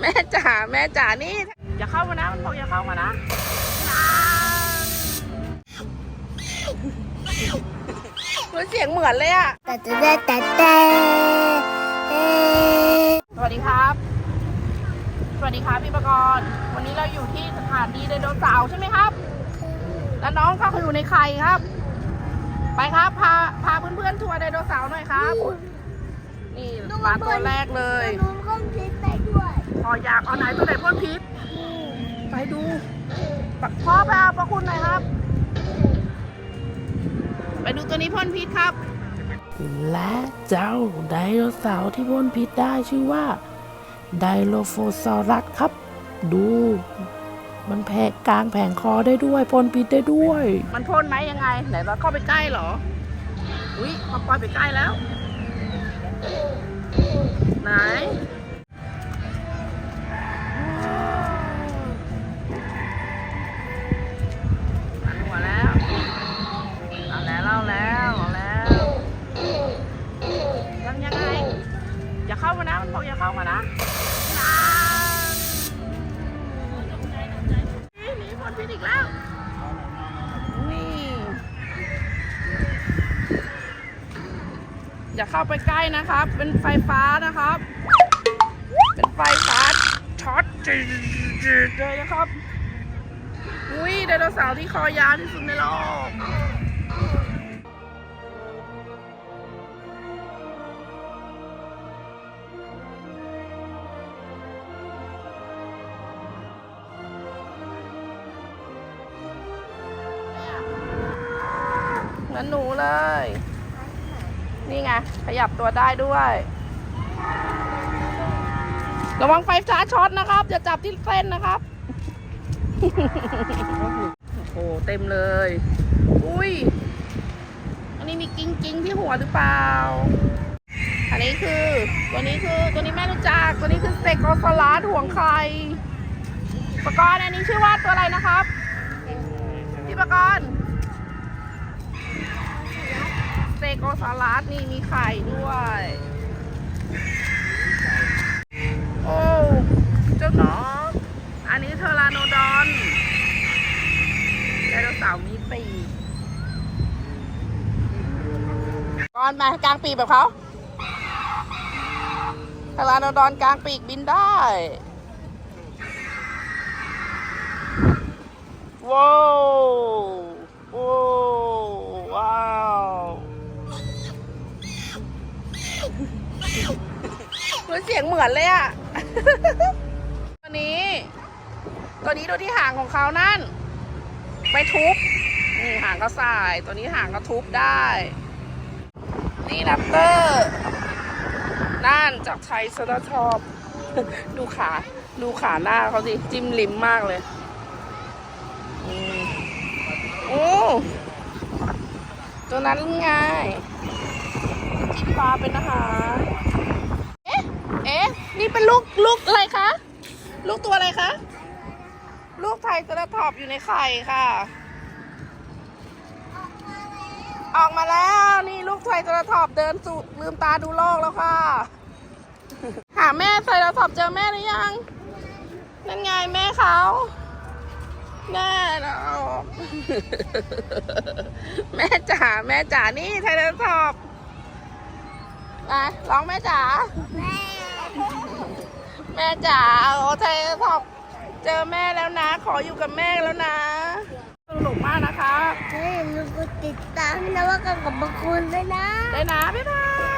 แม่จ๋าแม่จ๋านี่ อย่าเข้ามานะ มันบอกอย่าเข้ามานะมันเสียงเหมือนเลยอะแต่แต่แต่แต่สวัสดีครับ สวัสดีครับพี่ประกรณ์วันนี้เราอยู่ที่สถานีไดโนเสาร์ใช่ไหมครับ แล้วน้องก็อยู่ในไข่ครับ ไปครับ พาพาเพื่อนๆทัวร์ไดโนเสาร์หน่อยครับ นี่มาตัวแรกเลยลุงก็พิษไปด้วยพออยากเอาไหนตัวไหนพ่นพิษไปดูพ่อไปเอาประคุณหน่อยครับ ไปดูตัวนี้พ่นพิษครับ และเจ้าไดโนเสาร์ที่พ่นพิษได้ชื่อว่า ไดโลโฟซอรัสครับ ดู มันแผกกลางแผงคอได้ด้วยพ่นพิษได้ด้วย มันพ่นไหมยังไง ไหนเราเข้าไปใกล้เหรอ อุ้ยพอปล่อยไปใกล้แล้ว ไหนหัวแล้ว เอาแล้วเอาแล้วเอาแล้วยังยังไง อย่าเข้ามานะ มันบอกอย่าเข้ามานะหนี่หนีพ้นพิษอีกแล้ว นี่ อย่าเข้าไปใกล้นะครับ เป็นไฟฟ้านะครับ เป็นไฟฟ้าช็อตจีดเลยนะครับ อุ้ยไดโนเสาร์ที่คอยาวที่สุดในโลกเหมือนหนูเลย นี่ไง ขยับตัวได้ด้วย ระวังไฟฟ้าช็อตนะครับ อย่าจับที่เส้นนะครับ โอ้โห เต็มเลย อุ้ย อันนี้มีกิ้งกิ้งที่หัวหรือเปล่า อันนี้คือ ตัวนี้คือ ตัวนี้แม่รู้จัก ตัวนี้คือสเตโกซอลัสห่วงไข่ประกรณ์อันนี้ชื่อว่าตัวอะไรนะครับ พี่ประกรณ์สเตโกซอ ลัสนี่มีไข่ด้วย โอ้ เจ้าน้องอันนี้เทอราโนดอนไดโนเสาร์มีปีกก่อนมากลางปีกแบบเขาเทอราโนดอนกลางปีกบินได้ว้าว มันเสียงเหมือนเลยอะตัวนี้ ตัวนี้ดูที่หางของเขานั่น ไปทุบ นี่หางก็สาย ตัวนี้หางก็ทุบได้ นี่แรปเตอร์นั่นจากไทยสตาชอบดูขา ดูขาหน้าเขาสิ จิ้มลิ้มมากเลยอืมโอ้ตัวนั้นไงกินปลาเป็นอาหาร เอ๊ะ เอ๊ะ นี่เป็น ลูกลูกอะไรคะ ลูกตัวอะไรคะ ลูกไทยสระทอบอยู่ในไข่ค่ะ ออกมาแล้วนี่ลูกไทยสระทอบเดินสู่ลืมตาดูโลกแล้วค่ะ หาแม่ไทยสระทอบเจอแม่หรือยัง นั่นไงแม่เขาแม่เราแม่จ๋าแม่จ๋านี่ไทยสระทอบไปร้องแม่จ๋าแม่ แม่จ๋าโอ้ไทยทอบเจอแม่แล้วนะ ขออยู่กับแม่แล้วนะ สนุกมากนะคะเฮ้ยลุงก็ติดตามนะว่ากันกับบังคุณด้วยนะ ได้นะ บ๊ายบาย